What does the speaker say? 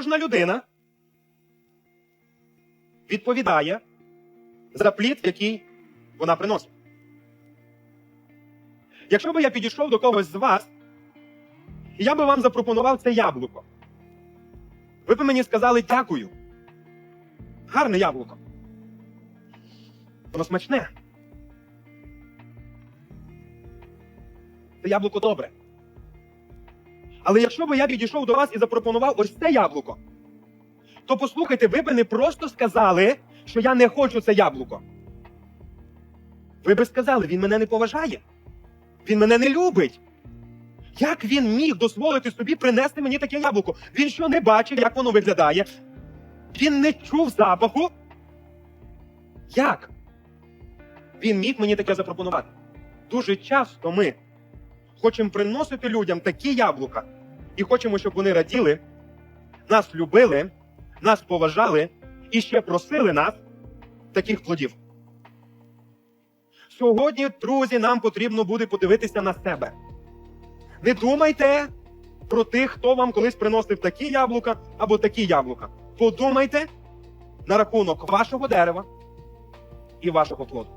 кожна людина відповідає за плід, який вона приносить. Якщо би я підійшов до когось з вас, і я би вам запропонував це яблуко, ви б мені сказали дякую. Гарне яблуко. Воно смачне. Це яблуко добре. Але якщо б я підійшов до вас і запропонував ось це яблуко, то послухайте, ви б не просто сказали, що я не хочу це яблуко. Ви би сказали, він мене не поважає. Він мене не любить. Як він міг дозволити собі принести мені таке яблуко? Він що не бачив, як воно виглядає? Він не чув запаху. Як? Він міг мені таке запропонувати. Дуже часто ми хочемо приносити людям такі яблука і хочемо, щоб вони раділи, нас любили, нас поважали і ще просили нас таких плодів. Сьогодні, друзі, нам потрібно буде подивитися на себе. Не думайте про тих, хто вам колись приносив такі яблука або такі яблука. Подумайте на рахунок вашого дерева і вашого плоду.